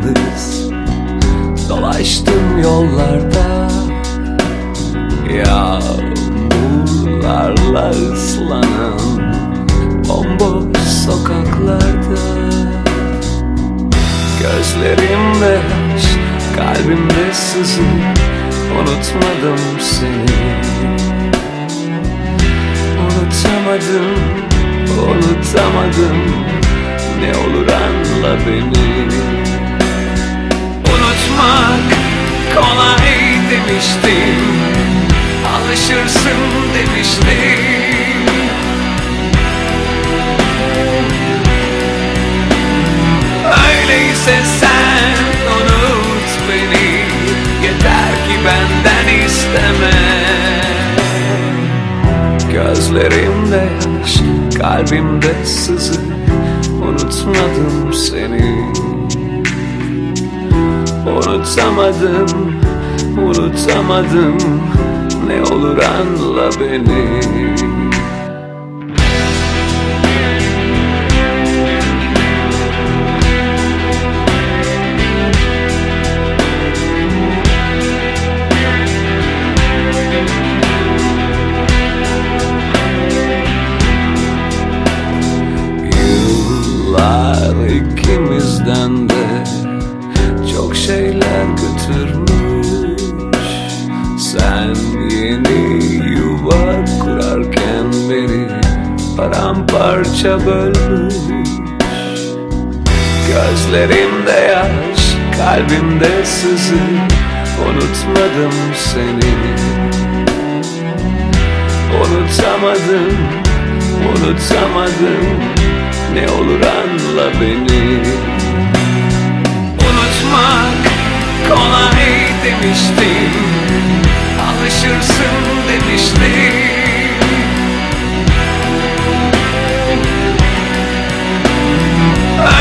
yıldız Dolaştım yollarda. Yağmurlarla ıslanan Bomboş sokaklarda. Gözlerimde yaş Kalbimde sızı Unutmadım seni. Unutamadım Unutamadım. Ne olur anla beni. Demiştim. Alışırsın demiştim. Öyleyse sen unut beni. Yeter ki benden isteme. Gözlerimde yaş, kalbimde sızı. Unutmadım seni. Unutamadım, unutamadım. Ne olur anla beni. Yıllar ikimizden de çok şeyler götürmüş Sen yeni yuva kurarken beni paramparça bölmüş. Gözlerimde yaş, kalbimde sızı Unutmadım seni. Unutamadım, unutamadım Ne olur anla beni. Unutmak kolay demiştim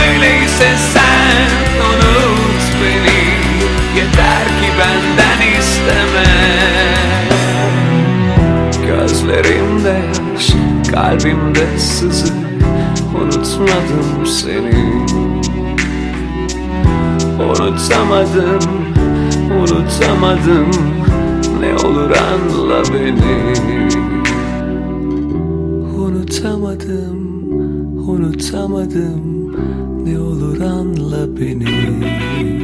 Öyleyse sen unut beni. Yeter ki benden isteme. Gözlerimde yaş, kalbimde sızı Unutmadım seni. Unutamadım, unutamadım Ne olur anla beni. Unutamadım, unutamadım. Ne olur anla beni